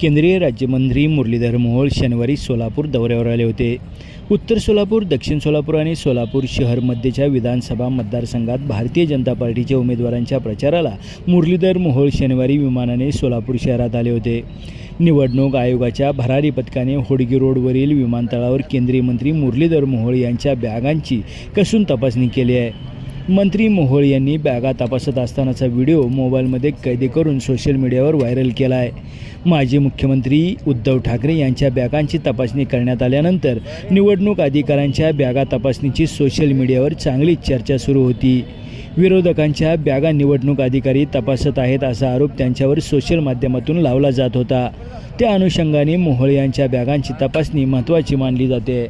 केंद्रीय राज्यमंत्री मुरलीधर मोहोळ शनिवारी सोलापूर दौऱ्यावर आले होते. उत्तर सोलापूर दक्षिण सोलापूर आणि सोलापूर शहरमध्येच्या विधानसभा मतदारसंघात भारतीय जनता पार्टीच्या उमेदवारांच्या प्रचाराला मुरलीधर मोहोळ शनिवारी विमानाने सोलापूर शहरात आले होते. निवडणूक आयोगाच्या भरारी पथकाने होडगी रोडवरील विमानतळावर केंद्रीय मंत्री मुरलीधर मोहोळ यांच्या बॅगांची कसून तपासणी केली आहे. मंत्री मोहोळ यांनी बॅगा तपासत असतानाचा व्हिडिओ मोबाईलमध्ये कैद करून सोशल मीडियावर व्हायरल केला आहे. माजी मुख्यमंत्री उद्धव ठाकरे यांच्या बॅगांची तपासणी करण्यात आल्यानंतर निवडणूक अधिकाऱ्यांच्या बॅगा तपासणीची सोशल मीडियावर चांगलीच चर्चा सुरू होती. विरोधकांच्या बॅगा निवडणूक अधिकारी तपासत आहेत असा आरोप त्यांच्यावर सोशल माध्यमातून लावला जात होता. त्या अनुषंगाने मोहोळ यांच्या बॅगांची तपासणी महत्त्वाची मानली जाते.